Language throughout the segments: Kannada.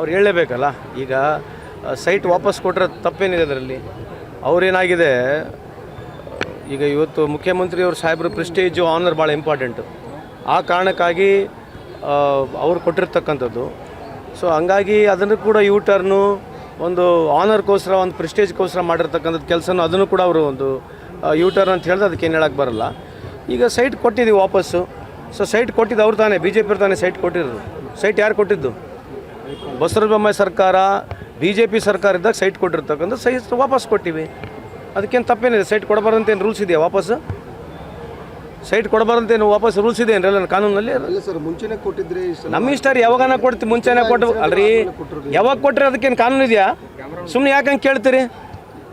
ಅವ್ರು ಹೇಳಲೇಬೇಕಲ್ಲ? ಈಗ ಸೈಟ್ ವಾಪಸ್ ಕೊಟ್ಟರೆ ತಪ್ಪೇನಿದೆ ಅದರಲ್ಲಿ. ಅವ್ರೇನಾಗಿದೆ, ಈಗ ಇವತ್ತು ಮುಖ್ಯಮಂತ್ರಿಯವರು ಸಾಹೇಬ್ರ ಪ್ರೆಸ್ಟೇಜು ಆನರ್ ಭಾಳ ಇಂಪಾರ್ಟೆಂಟು ಆ ಕಾರಣಕ್ಕಾಗಿ ಅವ್ರು ಕೊಟ್ಟಿರ್ತಕ್ಕಂಥದ್ದು. ಸೊ ಹಂಗಾಗಿ ಅದನ್ನು ಕೂಡ ಯೂ ಟರ್ನು ಒಂದು ಆನರ್ಗೋಸ್ಕರ ಒಂದು ಪ್ರೆಸ್ಟೇಜ್ಗೋಸ್ಕರ ಮಾಡಿರ್ತಕ್ಕಂಥದ್ದು ಕೆಲಸನೂ ಅದನ್ನು ಕೂಡ ಅವರು ಒಂದು ಯೂ ಟರ್ನ್ ಅಂತ ಹೇಳಿದ್ರೆ ಅದಕ್ಕೆ ಏನು ಹೇಳಕ್ಕೆ ಬರಲ್ಲ. ಈಗ ಸೈಟ್ ಕೊಟ್ಟಿದ್ದೀವಿ ವಾಪಸ್ಸು. ಸೊ ಸೈಟ್ ಕೊಟ್ಟಿದ್ದು ಅವ್ರು ತಾನೇ ಬಿ ಜೆ ಪಿ ತಾನೇ ಸೈಟ್ ಕೊಟ್ಟಿರೋದು. ಸೈಟ್ ಯಾರು ಕೊಟ್ಟಿದ್ದು? ಬಸವರಾಜ ಸರ್ಕಾರ ಬಿ ಜೆ ಪಿ ಸರ್ಕಾರ ಇದ್ದಾಗ ಸೈಟ್ ಕೊಟ್ಟಿರ್ತಕ್ಕಂಥ ಸೈಟ್ ವಾಪಸ್ ಕೊಟ್ಟಿವಿ. ಅದಕ್ಕೇನು ತಪ್ಪೇನಿದೆ? ಸೈಟ್ ಕೊಡಬಾರ್ದಂತೇನು ರೂಲ್ಸ್ ಇದೆಯಾ ವಾಪಸ್? ಸೈಟ್ ಕೊಡಬಾರ್ದಂತೇನು ಏನು ವಾಪಸ್ ರೂಲ್ಸ್ ಇದೆ ಏನ್ರಲ್ಲ ಕಾನೂನಲ್ಲಿ? ಮುಂಚೆನೆ ಕೊಟ್ಟಿದ್ರೆ ನಮ್ಮ ಇಷ್ಟ ರೀ ಯಾವಾಗನ ಕೊಡ್ತೀವಿ ಮುಂಚೆನೇ ಕೊಟ್ಟು ಅಲ್ರಿ ಯಾವಾಗ ಕೊಟ್ಟರೆ ಅದಕ್ಕೇನು ಕಾನೂನು ಇದೆಯಾ? ಸುಮ್ಮನೆ ಯಾಕಂಗೆ ಕೇಳ್ತೀರಿ?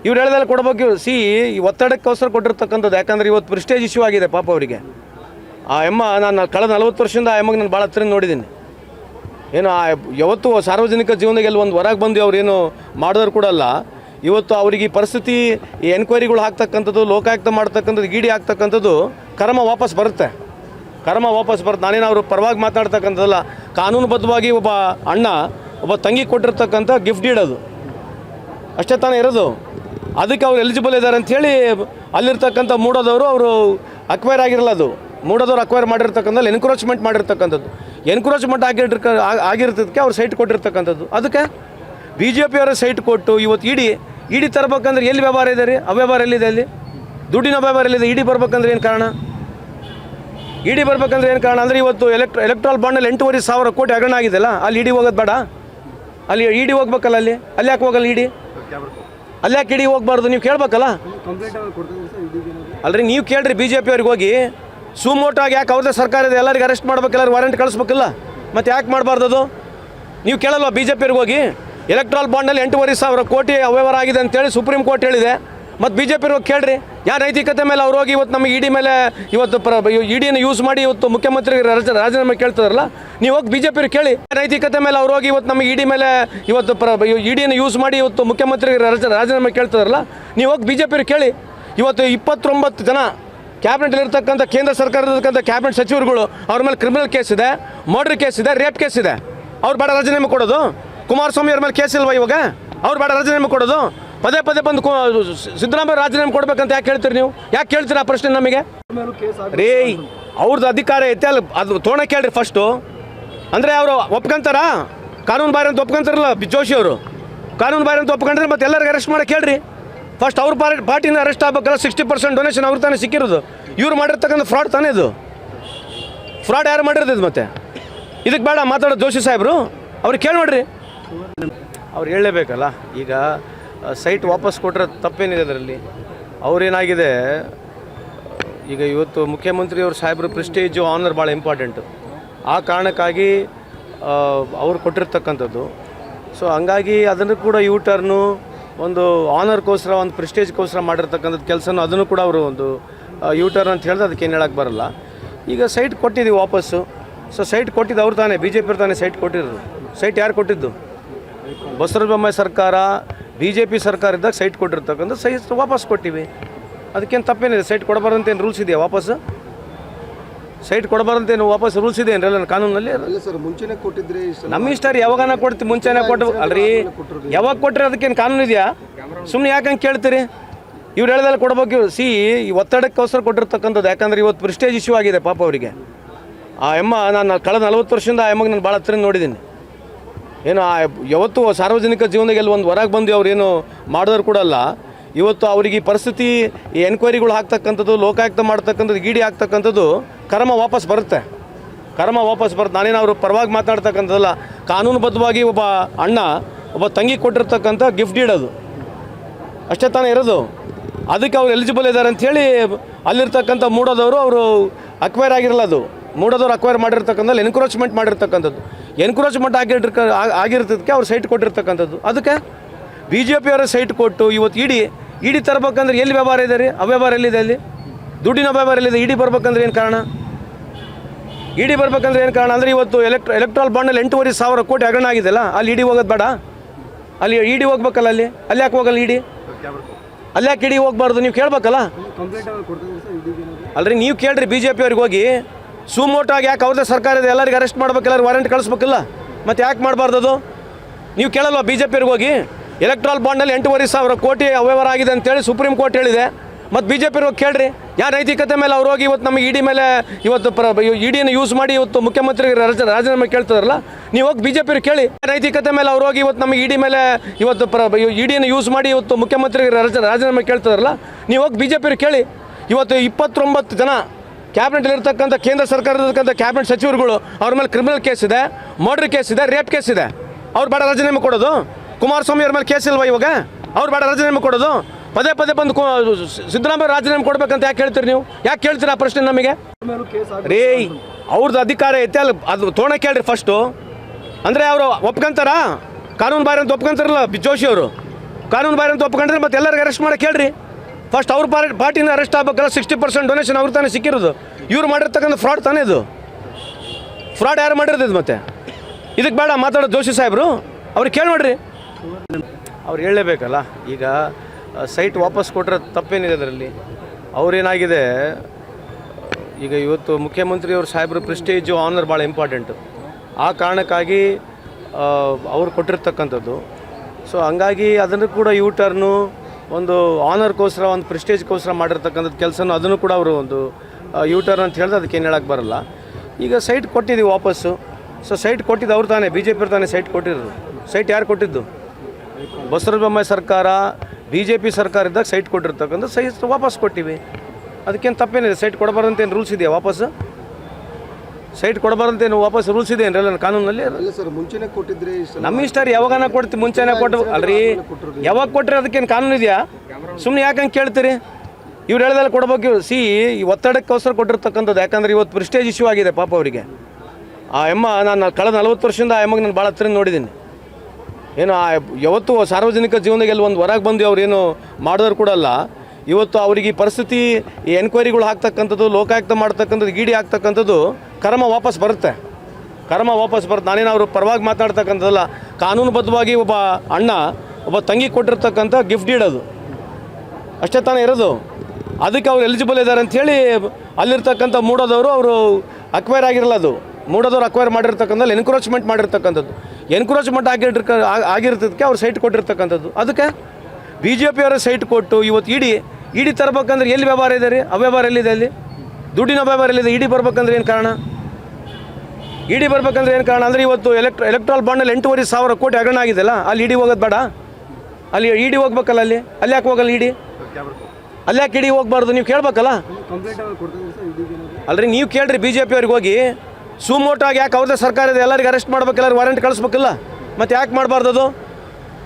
ಇವ್ರು ಹೇಳ್ದಲ್ಲ ಕೊಡಬೇಕು. ಸಿ ಈ ಒತ್ತಡಕ್ಕೋಸ್ಕರ ಕೊಟ್ಟಿರ್ತಕ್ಕಂಥದ್ದು ಯಾಕಂದ್ರೆ ಇವತ್ತು ಪ್ರಿಸ್ಟೇಜ್ ಇಶ್ಯೂ ಆಗಿದೆ ಪಾಪ ಅವರಿಗೆ. ಆ ಅಮ್ಮ ನಾನು ಕಳೆದ ನಲವತ್ತು ವರ್ಷದಿಂದ ಆ ಎಮ್ಮಗೆ ನಾನು ಭಾಳ ಹತ್ರ ನೋಡಿದ್ದೀನಿ. ಏನು ಯಾವತ್ತು ಸಾರ್ವಜನಿಕ ಜೀವನದಲ್ಲಿ ಒಂದು ಹೊರಗೆ ಬಂದು ಅವ್ರು ಏನು ಮಾಡಿದ್ರು ಕೂಡ ಅಲ್ಲ. ಇವತ್ತು ಅವರಿಗೆ ಈ ಪರಿಸ್ಥಿತಿ, ಈ ಎನ್ಕ್ವೈರಿಗಳು ಹಾಕ್ತಕ್ಕಂಥದ್ದು ಲೋಕಾಯುಕ್ತ ಮಾಡ್ತಕ್ಕಂಥದ್ದು ಗೀಡಿ ಆಗ್ತಕ್ಕಂಥದ್ದು ಕರ್ಮ ವಾಪಸ್ ಬರುತ್ತೆ. ಕರ್ಮ ವಾಪಸ್ ಬರುತ್ತೆ. ನಾನೇನು ಅವರು ಪರವಾಗಿ ಮಾತಾಡ್ತಕ್ಕಂಥದ್ದಲ್ಲ ಕಾನೂನುಬದ್ಧವಾಗಿ ಒಬ್ಬ ಅಣ್ಣ, ಒಬ್ಬ ತಂಗಿ ಕೊಟ್ಟಿರ್ತಕ್ಕಂಥ ಗಿಫ್ಟ್ ಇಡೋದು ಅಷ್ಟೇ ತಾನೇ ಇರೋದು. ಅದಕ್ಕೆ ಅವ್ರು ಎಲಿಜಿಬಲ್ ಇದ್ದಾರೆ ಅಂಥೇಳಿ ಅಲ್ಲಿರ್ತಕ್ಕಂಥ ಮೂಡೋದವರು ಅವರು ಅಕ್ವೈರ್ ಆಗಿರಲ್ಲ ಅದು. ಮೂಡೋದವ್ರು ಅಕ್ವೈರ್ ಮಾಡಿರ್ತಕ್ಕಂಥದ್ದು ಎನ್ಕ್ರೋಚ್ಮೆಂಟ್ ಮಾಡಿರ್ತಕ್ಕಂಥದ್ದು. ಎನ್ಕ್ರೋಚ್ಮೆಂಟ್ ಆಗಿರ್ತಕ್ಕ ಆಗಿರ್ತದಕ್ಕೆ ಅವ್ರು ಸೈಟ್ ಕೊಟ್ಟಿರ್ತಕ್ಕಂಥದ್ದು. ಅದಕ್ಕೆ ಬಿ ಜೆ ಪಿಯವರ ಸೈಟ್ ಕೊಟ್ಟು ಇವತ್ತು ಇಡಿ ಇಡಿ ತರಬೇಕಂದ್ರೆ ಎಲ್ಲಿ ವ್ಯವಹಾರ ಇದೆ ರೀ? ಅವ್ಯವಹಾರ ಎಲ್ಲಿದೆ ಅಲ್ಲಿ? ದುಡ್ಡಿನ ವ್ಯವಹಾರ ಎಲ್ಲಿದೆ? ಇಡಿ ಬರ್ಬೇಕಂದ್ರೆ ಏನು ಕಾರಣ? ಇಡಿ ಬರ್ಬೇಕಂದ್ರೆ ಏನು ಕಾರಣ? ಅಂದರೆ ಇವತ್ತು ಎಲೆಕ್ಟ್ರ ಎಲೆಕ್ಟ್ರಾಲ್ ಬಾಂಡಲ್ಲಿ ಎಂಟೂವರೆ ಸಾವಿರ ಕೋಟಿ ಹಗರಣ ಆಗಿದೆಲ್ಲ ಅಲ್ಲಿ ಇಡಿ ಹೋಗೋದು ಬೇಡ? ಅಲ್ಲಿ ಇಡಿ ಹೋಗ್ಬೇಕಲ್ಲ ಅಲ್ಲಿ? ಅಲ್ಲಿ ಯಾಕೆ ಹೋಗಲ್ಲ ಇಡಿ? ಅಲ್ಲಿ ಯಾಕೆ ಇಡಿ ಹೋಗ್ಬಾರ್ದು? ನೀವು ಕೇಳ್ಬೇಕಲ್ಲ? ಅಲ್ಲರಿ ನೀವು ಕೇಳ್ರಿ ಬಿ ಜೆ ಪಿಯವ್ರಿಗೆ ಹೋಗಿ. ಸುಮೋಟಾಗಿ ಯಾಕೆ ಅವ್ರದ್ದೇ ಸರ್ಕಾರ ಇದೆ? ಎಲ್ಲರಿಗೆ ಅರೆಸ್ಟ್ ಮಾಡ್ಬೇಕಲ್ಲ ವಾರೆಂಟ್ ಕಳಿಸ್ಬೇಕಲ್ಲ? ಮತ್ತೆ ಯಾಕೆ ಮಾಡಬಾರ್ದು ನೀವು ಕೇಳಲ್ವಾ ಬಿ ಜೆ ಪಿಯವ್ರಿಗೆ ಹೋಗಿ ಎಲೆಕ್ಟ್ರಾಲ್ ಬಾಂಡಲ್ಲಿ ಎಂಟೂವರೆ ಸಾವಿರ ಕೋಟಿ ಅವ್ಯವಹಾರ ಆಗಿದೆ ಅಂತೇಳಿ ಸುಪ್ರೀಂ ಕೋರ್ಟ್ ಹೇಳಿದೆ. ಮತ್ತು ಬಿ ಜೆ ಹೋಗಿ ಕೇಳ್ರಿ. ಯಾರ ನೈತಿಕತೆ ಮೇಲೆ ಅವ್ರು ಹೋಗಿ ಇವತ್ತು ನಮಗೆ ಇಡಿ ಮೇಲೆ ಇವತ್ತು ಪ್ರ ಇಡಿಯನ್ನು ಯೂಸ್ ಮಾಡಿ ಇವತ್ತು ಮುಖ್ಯಮಂತ್ರಿ ರಾಜ ರಾಜೀನಾಮೆ ಕೇಳ್ತಾರಲ್ಲ ನೀವು ಹೋಗಿ ಬಿ ಜೆ ಕೇಳಿ. ಯಾರ್ ನೈತಿಕತೆ ಮೇಲೆ ಅವ್ರು ಹೋಗಿ ಇವತ್ತು ನಮಗೆ ಇಡಿ ಮೇಲೆ ಇವತ್ತು ಪ್ರ ಇಡಿಯನ್ನು ಯೂಸ್ ಮಾಡಿ ಇವತ್ತು ಮುಖ್ಯಮಂತ್ರಿ ರಾಜ ರಾಜೀನಾಮೆ ಕೇಳ್ತಾರಲ್ಲ ನೀವು ಹೋಗಿ ಬಿ ಜೆ ಕೇಳಿ. ಇವತ್ತು ಇಪ್ಪತ್ತೊಂಬತ್ತು ಜನ ಕ್ಯಾಬಿನೆಟ್ ಇರತಕ್ಕಂಥ ಕೇಂದ್ರ ಸರ್ಕಾರದಕ್ಕಂಥ ಕ್ಯಾಬಿನೆಟ್ ಸಚಿವರುಗಳು ಅವ್ರ ಮೇಲೆ ಕ್ರಿಮಿನಲ್ ಕೇಸ್ ಇದೆ ಮರ್ಡರ್ ಕೇಸ್ ಇದೆ ರೇಪ್ ಕೇಸ್ ಇದೆ. ಅವ್ರು ಬೇಡ ರಾಜೀನಾಮೆ ಕೊಡೋದು. ಕುಮಾರಸ್ವಾಮಿ ಅವ್ರ ಮೇಲೆ ಕೇಸ್ ಇಲ್ವಾ ಇವಾಗ? ಅವ್ರು ಬೇಡ ರಾಜೀನಾಮೆ ಕೊಡೋದು. ಪದೇ ಪದೇ ಬಂದು ಸಿದ್ದರಾಮಯ್ಯ ರಾಜೀನಾಮೆ ಕೊಡ್ಬೇಕಂತ ಯಾಕೆ ಹೇಳ್ತೀರಿ ನೀವು? ಯಾಕೆ ಕೇಳ್ತೀರಾ ಆ ಪ್ರಶ್ನೆ ನಮಗೆ? ರೇ ಅವ್ರದ್ದು ಅಧಿಕಾರ ಐತೆ ಅಲ್ಲಿ, ಅದು ತೋಣ ಕೇಳ್ರಿ ಫಸ್ಟು ಅಂದರೆ ಅವರು ಒಪ್ಕೊಂತಾರ? ಕಾನೂನು ಬಾರಿ ಅಂತ ಒಪ್ಕೊಂತಾರಲ್ಲ ಜೋಶಿ ಅವರು? ಕಾನೂನು ಬಾರಿ ಅಂತ ಒಪ್ಕೊಂಡ್ರೆ ಮತ್ತೆ ಎಲ್ಲರಿಗೆ ಅರೆಸ್ಟ್ ಮಾಡಕ್ಕೆ ಹೇಳ್ರಿ. ಫಸ್ಟ್ ಅವ್ರ ಪಾರ್ಟಿ, ಪಾರ್ಟಿನ ಅರೆಸ್ಟ್ ಆಗ್ಬೇಕಲ್ಲ ಸಿಕ್ಸ್ಟಿ ಪರ್ಸೆಂಟ್ ಡೊನೇಷನ್ ಅವ್ರ ತಾನೇ ಸಿಕ್ಕಿರೋದು. ಇವ್ರು ಮಾಡಿರ್ತಕ್ಕಂಥ ಫ್ರಾಡ್ ತಾನೇ ಇದು. ಫ್ರಾಡ್ ಯಾರು ಮಾಡಿರೋದು ಮತ್ತೆ? ಇದಕ್ಕೆ ಬೇಡ ಮಾತಾಡೋದು ಜೋಶಿ ಸಾಹೇಬರು. ಅವ್ರಿಗೆ ಕೇಳಿ ನೋಡ್ರಿ. ಅವ್ರು ಹೇಳಲೇಬೇಕಲ್ಲ, ಈಗ ಸೈಟ್ ವಾಪಸ್ ಕೊಟ್ಟರೆ ತಪ್ಪೇನಿದೆ ಅದರಲ್ಲಿ. ಅವ್ರೇನಾಗಿದೆ, ಈಗ ಇವತ್ತು ಮುಖ್ಯಮಂತ್ರಿಯವ್ರ ಸಾಹೇಬ್ರ ಪ್ರೆಸ್ಟೇಜು ಆನರ್ ಭಾಳ ಇಂಪಾರ್ಟೆಂಟು ಆ ಕಾರಣಕ್ಕಾಗಿ ಅವ್ರು ಕೊಟ್ಟಿರ್ತಕ್ಕಂಥದ್ದು. ಸೊ ಹಂಗಾಗಿ ಅದನ್ನು ಕೂಡ ಯೂ ಟರ್ನು ಒಂದು ಆನರ್ಗೋಸ್ಕರ ಒಂದು ಪ್ರೆಸ್ಟೇಜ್ಗೋಸ್ಕರ ಮಾಡಿರ್ತಕ್ಕಂಥದ್ದು ಕೆಲಸನೂ ಅದನ್ನು ಕೂಡ ಅವರು ಒಂದು ಯೂಟರ್ನ್ ಅಂತ ಹೇಳಿದ್ರೆ ಅದಕ್ಕೆ ಏನು ಹೇಳಕ್ಕೆ ಬರಲ್ಲ. ಈಗ ಸೈಟ್ ಕೊಟ್ಟಿದ್ದೀವಿ ವಾಪಸ್ಸು. ಸೊ ಸೈಟ್ ಕೊಟ್ಟಿದ್ದು ಅವ್ರು ತಾನೇ ಬಿ ಜೆ ಪಿ ತಾನೇ ಸೈಟ್ ಕೊಟ್ಟಿರೋದು. ಸೈಟ್ ಯಾರು ಕೊಟ್ಟಿದ್ದು? ಬಸವರಾಜ ಸರ್ಕಾರ ಬಿ ಜೆ ಪಿ ಸರ್ಕಾರ ಇದ್ದಾಗ ಸೈಟ್ ಕೊಟ್ಟಿರ್ತಕ್ಕಂಥ ಸೈಟ್ ವಾಪಸ್ ಕೊಟ್ಟಿವಿ. ಅದಕ್ಕೇನು ತಪ್ಪೇನಿದೆ? ಸೈಟ್ ಕೊಡಬಾರ್ದಂತ ಏನು ರೂಲ್ಸ್ ಇದೆಯಾ ವಾಪಸ್ ಸೈಟ್ ಕೊಡಬಾರಂತ ಏನು ವಾಪಸ್ ರೂಲ್ಸ್ ಇದೆ ಏನ್ರಲ್ಲ ಕಾನೂನಲ್ಲಿ? ಸರ್ ಮುಂಚೆನೇ ಕೊಟ್ಟಿದ್ರಿ ನಮ್ಮ ಇಷ್ಟ ರೀ ಯಾವಾಗನ ಕೊಡ್ತೀವಿ ಮುಂಚೆನೇ ಕೊಟ್ಟು ಅಲ್ರಿ? ಯಾವಾಗ ಕೊಟ್ಟರೆ ಅದಕ್ಕೇನು ಕಾನೂನು ಇದೆಯಾ? ಸುಮ್ಮನೆ ಯಾಕಂಗೆ ಕೇಳ್ತೀರಿ? ಇವ್ರು ಹೇಳ್ದಲ್ಲ ಕೊಡ್ಬೇಕು ಸಿ ಈ ಒತ್ತಡಕ್ಕೋಸ್ಕರ ಕೊಟ್ಟಿರ್ತಕ್ಕಂಥದ್ದು ಯಾಕಂದ್ರೆ ಇವತ್ತು ಪ್ರಿಸ್ಟೇಜ್ ಇಶ್ಯೂ ಆಗಿದೆ ಪಾಪ ಅವರಿಗೆ. ಆ ಎಮ್ಮ ನಾನು ಕಳೆದ ನಲವತ್ತು ವರ್ಷದಿಂದ ಆ ಎಮ್ಮಗೆ ನಾನು ಭಾಳ ಹತ್ರ ನೋಡಿದ್ದೀನಿ. ಏನು ಆ ಯಾವತ್ತು ಸಾರ್ವಜನಿಕ ಜೀವನದಲ್ಲಿ ಒಂದು ಹೊರಗೆ ಬಂದು ಅವ್ರು ಏನು ಮಾಡಿದ್ರು ಕೂಡ ಅಲ್ಲ. ಇವತ್ತು ಅವರಿಗೆ ಪರಿಸ್ಥಿತಿ, ಈ ಎನ್ಕ್ವೈರಿಗಳು ಹಾಕ್ತಕ್ಕಂಥದ್ದು ಲೋಕಾಯುಕ್ತ ಮಾಡ್ತಕ್ಕಂಥದ್ದು ಇಡಿ ಆಗ್ತಕ್ಕಂಥದ್ದು ಕರ್ಮ ವಾಪಸ್ ಬರುತ್ತೆ. ಕರ್ಮ ವಾಪಸ್ ಬರುತ್ತೆ. ನಾನೇನು ಅವರು ಪರವಾಗಿ ಮಾತಾಡ್ತಕ್ಕಂಥದ್ದಲ್ಲ, ಕಾನೂನುಬದ್ಧವಾಗಿ ಒಬ್ಬ ಅಣ್ಣ, ಒಬ್ಬ ತಂಗಿ ಕೊಟ್ಟಿರ್ತಕ್ಕಂಥ ಗಿಫ್ಟ್ ಇಡೋದು. ಅಷ್ಟೇ ತಾನೇ ಇರೋದು. ಅದಕ್ಕೆ ಅವ್ರು ಎಲಿಜಿಬಲ್ ಇದ್ದಾರೆ ಅಂಥೇಳಿ ಅಲ್ಲಿರ್ತಕ್ಕಂಥ ಮೂಡೋದವರು ಅವರು ಅಕ್ವೈರ್ ಆಗಿರಲ್ಲ ಅದು. ಮೂಡೋದವ್ರು ಅಕ್ವೈರ್ ಮಾಡಿರ್ತಕ್ಕಂಥದ್ದು ಎನ್ಕ್ರೋಚ್ಮೆಂಟ್ ಮಾಡಿರ್ತಕ್ಕಂಥದ್ದು. ಎನ್ಕ್ರೋಚ್ಮೆಂಟ್ ಆಗಿರ್ತ ಆಗಿರ್ತದಕ್ಕೆ ಅವ್ರು ಸೈಟ್ ಕೊಟ್ಟಿರ್ತಕ್ಕಂಥದ್ದು. ಅದಕ್ಕೆ ಬಿ ಜೆ ಪಿಯವರ ಸೈಟ್ ಕೊಟ್ಟು ಇವತ್ತು ಇಡಿ ಇಡಿ ತರಬೇಕಂದ್ರೆ ಎಲ್ಲಿ ವ್ಯವಹಾರ ಇದೆ ರೀ? ಅವ್ಯವಹಾರ ಎಲ್ಲಿದೆ ಅಲ್ಲಿ? ದುಡ್ಡಿನ ವ್ಯವಹಾರ ಎಲ್ಲಿದೆ? ಇಡಿ ಬರ್ಬೇಕಂದ್ರೆ ಏನು ಕಾರಣ? ಇಡಿ ಬರ್ಬೇಕಂದ್ರೆ ಏನು ಕಾರಣ? ಅಂದರೆ ಇವತ್ತು ಎಲೆಕ್ಟ್ರ ಎಲೆಕ್ಟ್ರಾಲ್ ಬಾಂಡಲ್ಲಿ ಎಂಟೂವರೆ ಸಾವಿರ ಕೋಟಿ ಹಗರಣ ಆಗಿದೆಲ್ಲ ಅಲ್ಲಿ ಇಡಿ ಹೋಗೋದು ಬೇಡ? ಅಲ್ಲಿ ಇಡಿ ಹೋಗ್ಬೇಕಲ್ಲ ಅಲ್ಲಿ? ಅಲ್ಲಿ ಯಾಕೆ ಹೋಗಲ್ಲ ಇಡಿ? ಅಲ್ಲಿ ಯಾಕೆ ಇಡಿ ಹೋಗ್ಬಾರ್ದು? ನೀವು ಕೇಳ್ಬೇಕಲ್ಲ? ಅಲ್ರಿ, ನೀವು ಕೇಳ್ರಿ ಬಿ ಜೆ ಪಿಯವ್ರಿಗೆ ಹೋಗಿ. ಸುಮೋಟಾಗಿ ಯಾಕೆ ಅವ್ರದ್ದೇ ಸರ್ಕಾರ ಇದೆ? ಎಲ್ಲರಿಗೆ ಅರೆಸ್ಟ್ ಮಾಡ್ಬೇಕಲ್ಲ ವಾರೆಂಟ್ ಕಳಿಸ್ಬೇಕಲ್ಲ? ಮತ್ತೆ ಯಾಕೆ ಮಾಡಬಾರ್ದು ನೀವು ಕೇಳಲ್ವಾ ಬಿ ಜೆ ಪಿಯವ್ರಿಗೆ ಹೋಗಿ? ಎಲೆಕ್ಟ್ರಾಲ್ ಬಾಂಡಲ್ಲಿ ಎಂಟೂವರೆ ಸಾವಿರ ಕೋಟಿ ಅವ್ಯವಹಾರ ಆಗಿದೆ ಅಂತೇಳಿ ಸುಪ್ರೀಂ ಕೋರ್ಟ್ ಹೇಳಿದೆ. ಮತ್ತು ಬಿ ಜೆ ಪಿರೋ ಕೇಳ್ರಿ ಯಾವ ನೈತಿಕತೆ ಮೇಲೆ ಅವ್ರು ಹೋಗಿ ಇವತ್ತು ನಮಗೆ ಇಡಿ ಮೇಲೆ ಇವತ್ತು ಪ್ರ ಇಡಿಯನ್ನು ಯೂಸ್ ಮಾಡಿ ಇವತ್ತು ಮುಖ್ಯಮಂತ್ರಿ ರಾಜ- ರಾಜೀನಾಮೆ ಕೇಳ್ತಾರಲ್ಲ ನೀವು ಹೋಗಿ ಬಿ ಜೆ ಪಿರು ಕೇಳಿ ನೈತಿಕತೆ ಮೇಲೆ ಅವ್ರು ಹೋಗಿ ಇವತ್ತು ನಮಗೆ ಇಡಿ ಮೇಲೆ ಇವತ್ತು ಪ್ರ ಇಡಿಯನ್ನು ಯೂಸ್ ಮಾಡಿ ಇವತ್ತು ಮುಖ್ಯಮಂತ್ರಿ ರಾಜ- ರಾಜೀನಾಮೆ ಕೇಳ್ತಾರಲ್ಲ ನೀವು ಹೋಗಿ ಬಿ ಜೆ ಪಿರು ಕೇಳಿ. ಇವತ್ತು ಇಪ್ಪತ್ತೊಂಬತ್ತು ಜನ ಕ್ಯಾಬಿನೆಟ್ ಇರ್ತಕ್ಕಂಥ ಕೇಂದ್ರ ಸರ್ಕಾರದಕ್ಕಂಥ ಕ್ಯಾಬಿನೆಟ್ ಸಚಿವರುಗಳು ಅವ್ರ ಮೇಲೆ ಕ್ರಿಮಿನಲ್ ಕೇಸ್ ಇದೆ ಮರ್ಡರ್ ಕೇಸ್ ಇದೆ ರೇಪ್ ಕೇಸ್ ಇದೆ. ಅವ್ರು ಬೇಡ ರಾಜೀನಾಮೆ ಕೊಡೋದು. ಕುಮಾರಸ್ವಾಮಿ ಅವ್ರ ಮೇಲೆ ಕೇಸ್ ಇಲ್ವಾ ಇವಾಗ? ಅವ್ರು ಬೇಡ ರಾಜೀನಾಮೆ ಕೊಡೋದು. ಪದೇ ಪದೇ ಬಂದು ಸಿದ್ದರಾಮ ಸಿದ್ದರಾಮಯ್ಯ ರಾಜೀನಾಮೆ ಕೊಡ್ಬೇಕಂತ ಯಾಕೆ ಹೇಳ್ತೀರಿ ನೀವು? ಯಾಕೆ ಕೇಳ್ತೀರಾ ಆ ಪ್ರಶ್ನೆ ನಮಗೆ? ರೇ ಅವ್ರದ್ದು ಅಧಿಕಾರ ಐತೆ ಅಲ್ಲಿ, ಅದು ತೋಣ ಕೇಳ್ರಿ ಫಸ್ಟು ಅಂದರೆ ಅವರು ಒಪ್ಕೊಂತಾರ? ಕಾನೂನು ಬಾರಿ ಅಂತ ಒಪ್ಕೊಂತಾರಲ್ಲ ಜೋಶಿ ಅವರು. ಕಾನೂನು ಬಾರಿ ಅಂತ ಒಪ್ಕೊಂಡ್ರೆ ಮತ್ತೆ ಎಲ್ಲರಿಗೂ ಅರೆಸ್ಟ್ ಮಾಡಕ್ಕೆ ಕೇಳ್ರಿ ಫಸ್ಟ್ ಅವ್ರ ಪಾರ್ಟಿ ಪಾರ್ಟಿನ ಅರೆಸ್ಟ್ ಆಗ್ಬೇಕಲ್ಲ ಸಿಕ್ಸ್ಟಿ ಪರ್ಸೆಂಟ್ ಡೊನೇಷನ್ ಅವ್ರು ತಾನೇ ಸಿಕ್ಕಿರೋದು. ಇವ್ರು ಮಾಡಿರ್ತಕ್ಕಂಥ ಫ್ರಾಡ್ ತಾನೇ ಇದು. ಫ್ರಾಡ್ ಯಾರು ಮಾಡಿರೋದು ಮತ್ತೆ? ಇದಕ್ಕೆ ಬೇಡ, ಮಾತಾಡೋದು ಜೋಶಿ ಸಾಹೇಬರು. ಅವ್ರಿಗೆ ಕೇಳಿ ನೋಡ್ರಿ. ಅವ್ರು ಹೇಳಲೇಬೇಕಲ್ಲ. ಈಗ ಸೈಟ್ ವಾಪಸ್ ಕೊಟ್ಟರೆ ತಪ್ಪೇನಿದೆ ಅದರಲ್ಲಿ. ಅವ್ರೇನಾಗಿದೆ, ಈಗ ಇವತ್ತು ಮುಖ್ಯಮಂತ್ರಿಯವರು ಸಾಹೇಬ್ರ ಪ್ರೆಸ್ಟೇಜು ಆನರ್ ಭಾಳ ಇಂಪಾರ್ಟೆಂಟು ಆ ಕಾರಣಕ್ಕಾಗಿ ಅವರು ಕೊಟ್ಟಿರ್ತಕ್ಕಂಥದ್ದು. ಸೊ ಹಂಗಾಗಿ ಅದನ್ನು ಕೂಡ ಯೂ ಟರ್ನು ಒಂದು ಆನರ್ಗೋಸ್ಕರ ಒಂದು ಪ್ರೆಸ್ಟೇಜ್ಗೋಸ್ಕರ ಮಾಡಿರ್ತಕ್ಕಂಥದ್ದು ಕೆಲಸನೂ ಅದನ್ನು ಕೂಡ ಅವರು ಒಂದು ಯೂ ಟರ್ನ್ ಅಂತ ಹೇಳಿದ್ರೆ ಅದಕ್ಕೆ ಏನು ಹೇಳೋಕ್ಕೆ ಬರಲ್ಲ. ಈಗ ಸೈಟ್ ಕೊಟ್ಟಿದ್ದೀವಿ ವಾಪಸ್ಸು. ಸೊ ಸೈಟ್ ಕೊಟ್ಟಿದ್ದು ಅವ್ರು ತಾನೇ ಬಿ ಜೆ ಪಿ ತಾನೇ ಸೈಟ್ ಕೊಟ್ಟಿರೋದು. ಸೈಟ್ ಯಾರು ಕೊಟ್ಟಿದ್ದು? ಬಸವರಾಜ ಬೊಮ್ಮಾಯಿ ಸರ್ಕಾರ ಬಿ ಜೆ ಪಿ ಸರ್ಕಾರ ಇದ್ದಾಗ ಸೈಟ್ ಕೊಟ್ಟಿರ್ತಕ್ಕಂಥ ಸೈಟ್ ವಾಪಸ್ ಕೊಟ್ಟಿವಿ. ಅದಕ್ಕೇನು ತಪ್ಪೇನಿದೆ? ಸೈಟ್ ಕೊಡಬಾರ್ದಂತ ಏನು ರೂಲ್ಸ್ ಇದೆಯಾ ವಾಪಸ್ಸು ಸೈಟ್ ಕೊಡಬಾರ್ದಂತೇನು ವಾಪಸ್ ರೂಲ್ಸ್ ಇದೆ ಏನ್ರಲ್ಲ ಕಾನೂನಲ್ಲಿ? ಮುಂಚೆನೆ ಕೊಟ್ಟಿದ್ರೆ ನಮ್ಮ ಇಷ್ಟ ರೀ ಯಾವಾಗನ ಕೊಡ್ತೀವಿ ಮುಂಚೆನೇ ಕೊಟ್ಟು ಅಲ್ರಿ? ಯಾವಾಗ ಕೊಟ್ಟರೆ ಅದಕ್ಕೇನು ಕಾನೂನು ಇದೆಯಾ? ಸುಮ್ಮನೆ ಯಾಕಂಗೆ ಕೇಳ್ತೀರಿ? ಇವ್ರು ಹೇಳ್ದಲ್ಲ ಕೊಡ್ಬೇಕು ಸಿ ಈ ಒತ್ತಡಕ್ಕೋಸ್ಕರ ಕೊಟ್ಟಿರ್ತಕ್ಕಂಥದ್ದು ಯಾಕಂದ್ರೆ ಇವತ್ತು ಪ್ರಿಸ್ಟೇಜ್ ಇಶ್ಯೂ ಆಗಿದೆ ಪಾಪ ಅವರಿಗೆ. ಆ ಎಮ್ಮ ನಾನು ಕಳೆದ ನಲವತ್ತು ವರ್ಷದಿಂದ ಆ ಎಮ್ಮಗೆ ನಾನು ಭಾಳ ಹತ್ರ ನೋಡಿದ್ದೀನಿ. ಏನು ಯಾವತ್ತು ಸಾರ್ವಜನಿಕ ಜೀವನದಾಗ ಎಲ್ಲಿ ಒಂದು ಹೊರಗೆ ಬಂದು ಅವ್ರು ಏನು ಮಾಡಿದವ್ರು ಕೂಡ ಅಲ್ಲ. ಇವತ್ತು ಅವರಿಗೆ ಪರಿಸ್ಥಿತಿ, ಈ ಎನ್ಕ್ವೈರಿಗಳು ಹಾಕ್ತಕ್ಕಂಥದ್ದು ಲೋಕಾಯುಕ್ತ ಮಾಡ್ತಕ್ಕಂಥದ್ದು ಗೀಡಿ ಆಗ್ತಕ್ಕಂಥದ್ದು ಕರ್ಮ ವಾಪಸ್ ಬರುತ್ತೆ. ಕರ್ಮ ವಾಪಸ್ ಬರುತ್ತೆ. ನಾನೇನು ಅವರು ಪರವಾಗಿ ಮಾತಾಡ್ತಕ್ಕಂಥದ್ದಲ್ಲ ಕಾನೂನುಬದ್ಧವಾಗಿ ಒಬ್ಬ ಅಣ್ಣ, ಒಬ್ಬ ತಂಗಿ ಕೊಟ್ಟಿರ್ತಕ್ಕಂಥ ಗಿಫ್ಟ್ ಇಡೋದು ಅಷ್ಟೇ ತಾನೇ ಇರೋದು. ಅದಕ್ಕೆ ಅವ್ರು ಎಲಿಜಿಬಲ್ ಇದ್ದಾರೆ ಅಂಥೇಳಿ ಅಲ್ಲಿರ್ತಕ್ಕಂಥ ಮೂಡೋದವರು ಅವರು ಅಕ್ವೈರ್ ಆಗಿರಲ್ಲ ಅದು. ಮೂಡೋದವ್ರು ಅಕ್ವೈರ್ ಮಾಡಿರ್ತಕ್ಕಂಥದ್ದು ಎನ್ಕ್ರೋಚ್ಮೆಂಟ್ ಮಾಡಿರ್ತಕ್ಕಂಥದ್ದು. ಎನ್ಕ್ರೋಚ್ಮೆಂಟ್ ಆಗಿರ್ಕ ಆಗಿರ್ತದಕ್ಕೆ ಅವ್ರು ಸೈಟ್ ಕೊಟ್ಟಿರ್ತಕ್ಕಂಥದ್ದು. ಅದಕ್ಕೆ ಬಿ ಜೆ ಪಿಯವರ ಸೈಟ್ ಕೊಟ್ಟು ಇವತ್ತು ಇಡಿ ಇಡಿ ತರಬೇಕಂದ್ರೆ ಎಲ್ಲಿ ವ್ಯವಹಾರ ಇದೆ ರೀ? ಅವ್ಯವಹಾರ ಎಲ್ಲಿದೆ ಅಲ್ಲಿ? ದುಡ್ಡಿನ ವ್ಯವಹಾರ ಎಲ್ಲಿದೆ? ಇಡಿ ಬರ್ಬೇಕಂದ್ರೆ ಏನು ಕಾರಣ? ಇಡಿ ಬರ್ಬೇಕಂದ್ರೆ ಏನು ಕಾರಣ? ಅಂದರೆ ಇವತ್ತು ಎಲೆಕ್ಟ್ರ ಎಲೆಕ್ಟ್ರಾಲ್ ಬಾಂಡಲ್ಲಿ ಎಂಟೂವರೆ ಸಾವಿರ ಕೋಟಿ ಹಗರಣ ಆಗಿದೆಲ್ಲ ಅಲ್ಲಿ ಇಡಿ ಹೋಗೋದು ಬೇಡ? ಅಲ್ಲಿ ಇಡಿ ಹೋಗ್ಬೇಕಲ್ಲ ಅಲ್ಲಿ? ಅಲ್ಲಿ ಯಾಕೆ ಹೋಗಲ್ಲ ಇಡಿ? ಅಲ್ಲಿ ಯಾಕೆ ಇಡಿ ಹೋಗ್ಬಾರ್ದು? ನೀವು ಕೇಳ್ಬೇಕಲ್ಲ? ಅಲ್ಲರಿ ನೀವು ಕೇಳ್ರಿ ಬಿ ಜೆ ಪಿ ಅವ್ರಿಗೆ ಹೋಗಿ. ಸುಮೋಟಾಗಿ ಯಾಕೆ ಅವ್ರದ್ದೇ ಸರ್ಕಾರ ಇದೆ? ಎಲ್ಲರಿಗೆ ಅರೆಸ್ಟ್ ಮಾಡ್ಬೇಕು, ಎಲ್ಲರಿಗೆ ವಾರೆಂಟ್ ಕಳಿಸ್ಬೇಕಲ್ಲ? ಮತ್ತೆ ಯಾಕೆ ಮಾಡಬಾರ್ದು ಅದು?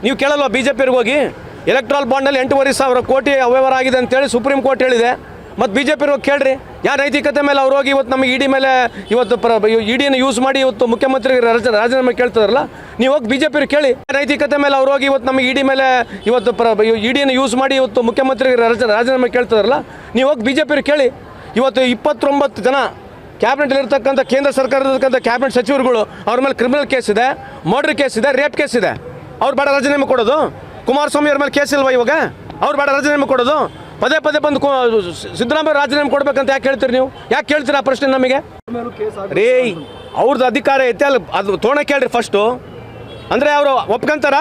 ನೀವು ಕೇಳಲ್ವಾ ಬಿ ಜೆ ಪಿರ್ಗೆ ಹೋಗಿ ಎಲೆಕ್ಟ್ರಾಲ್ ಬಾಂಡಲ್ಲಿ ಎಂಟೂವರೆ ಸಾವಿರ ಕೋಟಿ ಅವ್ಯವಹಾರ ಆಗಿದೆ ಅಂತೇಳಿ ಸುಪ್ರೀಂ ಕೋರ್ಟ್ ಹೇಳಿದೆ. ಮತ್ತು ಬಿ ಜೆ ಪಿ ಹೋಗಿ ಕೇಳ್ರಿ. ಯಾರ ನೈತಿಕತೆ ಮೇಲೆ ಅವ್ರು ಹೋಗಿ ಇವತ್ತು ನಮಗೆ ಇಡಿ ಮೇಲೆ ಇವತ್ತು ಪ್ರ ಇಡಿಯನ್ನು ಯೂಸ್ ಮಾಡಿ ಇವತ್ತು ಮುಖ್ಯಮಂತ್ರಿ ರಾಜ- ರಾಜೀನಾಮೆ ಕೇಳ್ತಾರಲ್ಲ ನೀವು ಹೋಗಿ ಬಿ ಜೆ ಪಿ ಕೇಳಿ ನೈತಿಕತೆ ಮೇಲೆ ಅವ್ರು ಹೋಗಿ ಇವತ್ತು ನಮಗೆ ಇಡಿ ಮೇಲೆ ಇವತ್ತು ಪ್ರ ಇಡಿಯನ್ನು ಯೂಸ್ ಮಾಡಿ ಇವತ್ತು ಮುಖ್ಯಮಂತ್ರಿ ರಾಜ- ರಾಜೀನಾಮೆ ಕೇಳ್ತಾರಲ್ಲ ನೀವು ಹೋಗಿ ಬಿ ಜೆ ಪಿರ್ ಕೇಳಿ. ಇವತ್ತು ಇಪ್ಪತ್ತೊಂಬತ್ತು ಜನ ಕ್ಯಾಬಿನೆಟ್ ಇರ್ತಕ್ಕಂಥ ಕೇಂದ್ರ ಸರ್ಕಾರದಕ್ಕಂಥ ಕ್ಯಾಬಿನೆಟ್ ಸಚಿವರುಗಳು ಅವ್ರ ಮೇಲೆ ಕ್ರಿಮಿನಲ್ ಕೇಸ್ ಇದೆ ಮರ್ಡರ್ ಕೇಸ್ ಇದೆ ರೇಪ್ ಕೇಸ್ ಇದೆ. ಅವ್ರು ಬೇಡ ರಾಜೀನಾಮೆ ಕೊಡೋದು. ಕುಮಾರಸ್ವಾಮಿ ಅವ್ರ ಮೇಲೆ ಕೇಸ್ ಇಲ್ವಾ ಇವಾಗ? ಅವ್ರು ಬೇಡ ರಾಜೀನಾಮೆ ಕೊಡೋದು. ಪದೇ ಪದೇ ಬಂದು ಸಿದ್ದರಾಮಯ್ಯ ರಾಜೀನಾಮೆ ಕೊಡ್ಬೇಕಂತ ಯಾಕೆ ಹೇಳ್ತೀರಿ ನೀವು? ಯಾಕೆ ಕೇಳ್ತೀರಾ ಆ ಪ್ರಶ್ನೆ ನಮಗೆ? ರೇ ಅವ್ರದ್ದು ಅಧಿಕಾರ ಐತೆ ಅಲ್ಲಿ, ಅದು ತೋಣ ಕೇಳ್ರಿ ಫಸ್ಟು ಅಂದರೆ ಅವರು ಒಪ್ಕೊಂತಾರ?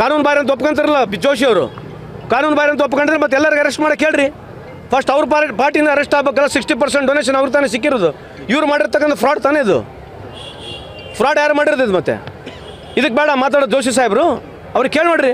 ಕಾನೂನು ಬಾರಿ ಅಂತ ಒಪ್ಕೊಂತಾರಲ್ಲ ಜೋಶಿ ಅವರು? ಕಾನೂನು ಬಾರಿ ಅಂತ ಒಪ್ಕೊಂಡ್ರೆ ಮತ್ತೆ ಎಲ್ಲರಿಗೂ ಅರೆಸ್ಟ್ ಮಾಡಿ ಹೇಳ್ರಿ. ಫಸ್ಟ್ ಅವ್ರ ಪಾರ್ಟಿ ಪಾರ್ಟಿನ ಅರೆಸ್ಟ್ ಆಗಬೇಕಲ್ಲ ಸಿಕ್ಸ್ಟಿ ಪರ್ಸೆಂಟ್ ಡೊನೇಷನ್ ಅವ್ರ ತಾನೇ ಸಿಕ್ಕಿರೋದು. ಇವ್ರು ಮಾಡಿರ್ತಕ್ಕಂಥ ಫ್ರಾಡ್ ತಾನೇ ಇದು. ಫ್ರಾಡ್ ಯಾರು ಮಾಡಿರೋದು ಇದು ಮತ್ತೆ? ಇದಕ್ಕೆ ಬೇಡ, ಮಾತಾಡೋದು ಜೋಶಿ ಸಾಹೇಬರು. ಅವ್ರಿಗೆ ಕೇಳಿ ನೋಡ್ರಿ.